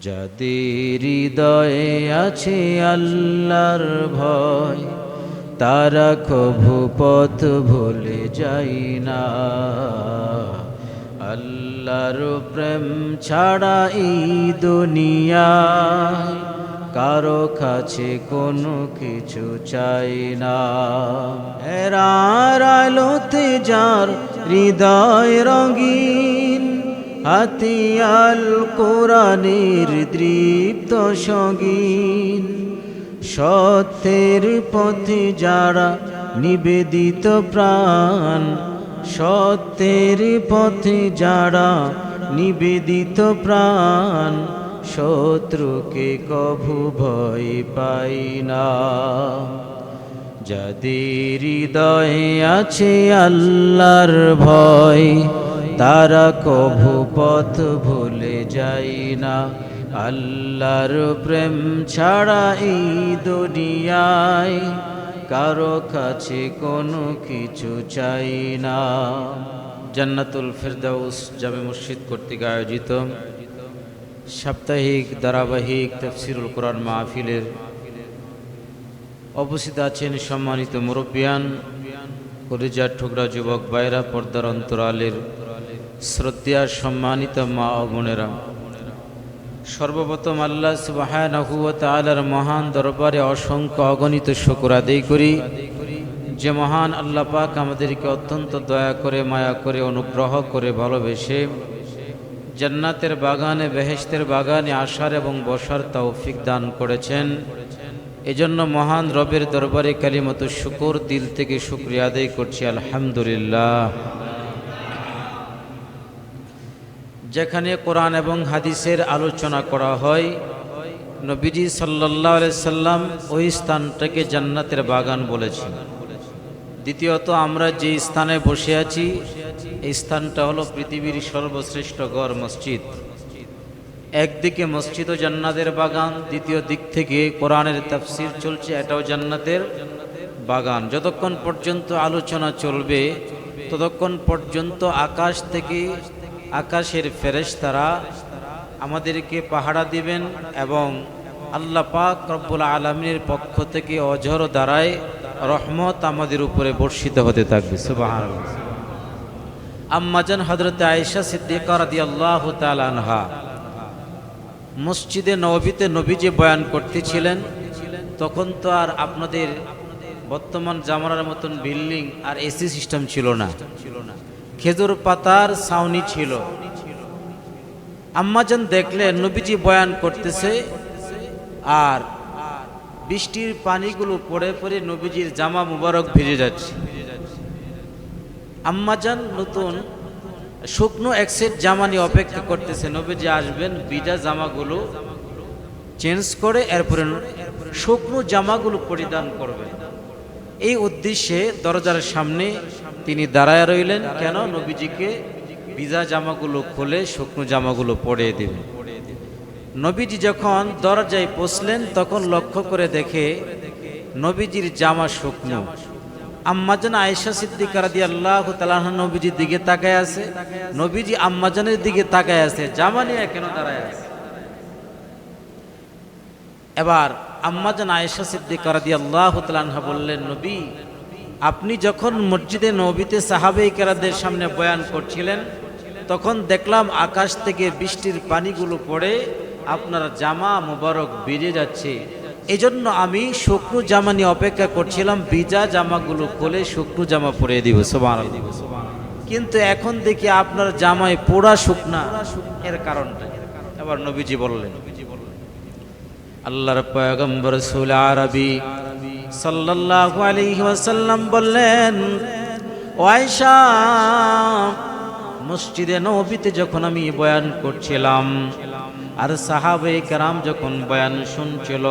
যাদের হৃদয়ে আছে আল্লাহর ভয়, তারা কভু পথ ভুলে যাই না। আল্লাহর প্রেম ছাড়া এই দুনিয়া কারও কাছে কোনো কিছু চাই না। এরার আলোতে যার হৃদয় রঙিন হাতিয়াল কোরআনের দৃপ্ত সঙ্গীন। সত্যের পথে যারা নিবেদিত প্রাণ, সত্যের পথে যারা নিবেদিত প্রাণ, শত্রুকে কভু ভয় পাই না। যাদের হৃদয়ে আছে আল্লাহর ভয় তারা কভু পথ ভুলে যাই না। আল্লাহর প্রেম ছাড়া এই দুনিয়ায় কারও কাছে কোনো কিছু চাই না। জান্নাতুল ফেরদাউস জামে মসজিদ কর্তৃক আয়োজিত সাপ্তাহিক ধারাবাহিক তফসিরুল কোরআন মাহফিলের অবস্থিত আছেন সম্মানিত মুরব্বিয়ান কলিজার ঠুকরা যুবক বাইরা পর্দার অন্তরালের শ্রদ্ধা সম্মানিত মা ও বোনেরা, সর্বপ্রথম আল্লাহ তাআলার মহান দরবারে অসংখ্য অগণিত শুকর আদায় করি। যে মহান আল্লাহ পাক আমাদেরকে অত্যন্ত দয়া করে, মায়া করে, অনুগ্রহ করে ভালোবেসে জান্নাতের বাগানে, বেহেশতের বাগানে আসার এবং বসার তৌফিক দান করেছেন। এজন্য মহান রবের দরবারে কালিমতো শুকর, দিল থেকে শুক্রিয়া আদায় করছি, আলহামদুলিল্লাহ। যেখানে কোরআন এবং হাদিসের আলোচনা করা হয়, নবীজি সাল্লাহ সাল্লাম ওই স্থানটাকে জান্নাতের বাগান বলেছেন। দ্বিতীয়ত, আমরা যে স্থানে বসে আছি, এই স্থানটা হলো পৃথিবীর সর্বশ্রেষ্ঠ গড় মসজিদ। একদিকে মসজিদ ও জান্নাতের বাগান, দ্বিতীয় দিক থেকে কোরআনের তাফসির চলছে, এটাও জান্নাতের বাগান। যতক্ষণ পর্যন্ত আলোচনা চলবে, ততক্ষণ পর্যন্ত আকাশ থেকে আকাশের ফেরেশ তারা আমাদেরকে পাহারা দিবেন এবং আল্লাহ পাক রব্বুল আলমীর পক্ষ থেকে অঝর দ্বারায় রহমত আমাদের উপরে বর্ষিত হতে থাকবে। সুবাহ আম্মাজান হজরত আয়েশা সিদ্দিকা রাদিয়াল্লাহু তাআলা আনহা মসজিদে নবীতে নবী যে বয়ান করতেছিলেন, তখন তো আর আপনাদের বর্তমান জামানার মতন বিল্ডিং আর এসি সিস্টেম ছিল না। খেজুর পাতার ছাউনি ছিল। আম্মাজান দেখলেন নবীজি বয়ান করতেছে আর বৃষ্টির পানিগুলো পড়ে পড়ে নবীজির জামা মুবারক ভিজে যাচ্ছে। আম্মাজান নতুন শুকনো এক সেট জামা নিয়ে অপেক্ষা করতেছে। নবীজি আসবেন বিজা জামাগুলো চেঞ্জ করে এরপরে শুকনো জামাগুলো পরিধান করবেন এই উদ্দেশ্যে দরজার সামনে তিনি দাঁড়ায় রইলেন। কেন? নবীজিকে ভিজা জামাগুলো খুলে শুকনো জামাগুলো পরিয়ে দেবেন নবীজি যখন দরজায় পৌঁছলেন, তখন লক্ষ্য করে দেখে নবীজির জামা শুকনো। আম্মাজান আয়েশা সিদ্দিকা রাদি আল্লাহ নবীজির দিকে তাকায় আছে। নবীজি আম্মাজানের দিকে তাকায় আছে। জামা নিয়ে কেন দাঁড়ায় আছে? এবার আম্মাজান আয়েশা সিদ্দিকা রাদি আল্লাহ তালাহা বললেন, নবী, আপনি যখন মসজিদে নবীতে সাহাবে কেরাদের সামনে বয়ান করছিলেন, তখন দেখলাম আকাশ থেকে বৃষ্টির পানিগুলো পড়ে আপনার জামা মোবারক বেজে যাচ্ছে। এজন্য আমি শুকনো জামা নিয়ে অপেক্ষা করছিলাম, ভিজা জামাগুলো খুলে শুকনো জামা পরিয়ে দিব সোমান কিন্তু এখন দেখি আপনার জামায় পোড়া শুকনা। এর কারণটা এবার নবীজি বললেন, আল্লাহর পয়গম্বর সুল আরবি সাল্লাল্লাহু আলাইহি ওয়াসাল্লাম বললেন ওয়াইশা মসজিদে নবীতে যখন আমি বয়ান করছিলাম আর সাহাবে কেরাম যখন বয়ান শুনছিল,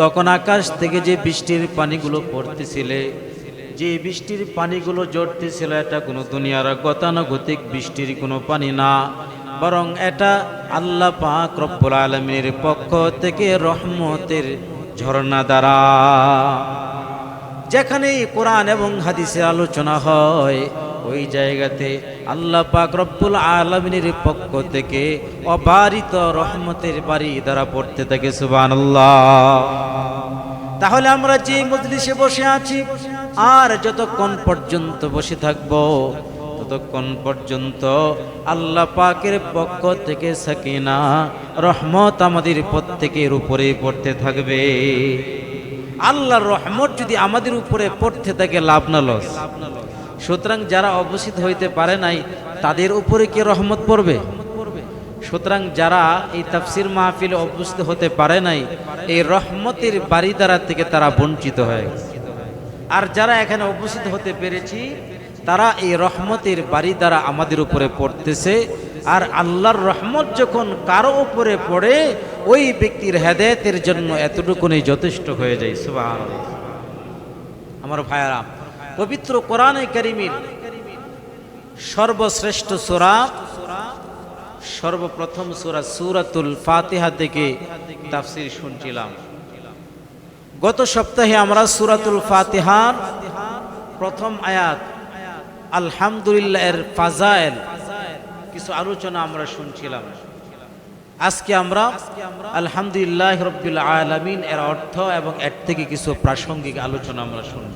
তখন আকাশ থেকে যে বৃষ্টির পানিগুলো পড়তেছিলে, যে বৃষ্টির পানিগুলো জড়তেছিল, এটা কোনো দুনিয়ার গতানুগতিক বৃষ্টির কোনো পানি না, বরং এটা আল্লাহ পাক রব্বুল আলমীর পক্ষ থেকে রহমতের ঝর্ণা দ্বারা। যেখানে কোরআন এবং হাদিসের আলোচনা হয়, ওই জায়গাতে আল্লাহ পাক রব্বুল আলমিনের পক্ষ থেকে অবারিত রহমতের বাড়ি দ্বারা পড়তে থাকে, সুবহানাল্লাহ। তাহলে আমরা যে মজলিসে বসে আছি, আর যতক্ষণ পর্যন্ত বসে থাকব, ততক্ষণ পর্যন্ত আল্লাহ পাকের পক্ষ থেকে সাকিনা, রহমত আমাদের প্রত্যেকের উপরে পড়তে থাকবে। আল্লাহর রহমত যদি আমাদের উপরে পড়তে থাকে, লাভ না লস। সুতরাং যারা অবস্থিত হইতে পারে নাই, তাদের উপরে কি রহমত পড়বে? সুতরাং যারা এই তাফসির মাহফিলে অবস্থিত হতে পারে নাই, এই রহমতের বাড়ি দ্বারা থেকে তারা বঞ্চিত হয়ে। আর যারা এখানে উপস্থিত হতে পেরেছি, তারা এই রহমতের বাড়ি দ্বারা আমাদের উপরে পড়তেছে। আর আল্লাহর রহমত যখন কারও উপরে পড়ে, ওই ব্যক্তির হেদায়তের জন্য এতটুকুনি যথেষ্ট হয়ে যায়। সুবাহ আমার ভাইয়ারা পবিত্র কোরআনে কারিমির সর্বশ্রেষ্ঠ সোরা, সর্বপ্রথম সুরা সুরাতুল ফাতিহা থেকে তাফসির শুনছিলাম। গত সপ্তাহে আমরা সুরাতুল ফাতিহার প্রথম আয়াত, আলহামদুলিল্লাহ এর ফাজাইল, কিছু আলোচনা আমরা শুনছিলাম। আজকে আমরা আলহামদুলিল্লাহ রব্বিল আলামিন এর অর্থ এবং এর থেকে কিছু প্রাসঙ্গিক আলোচনা আমরা শুনব।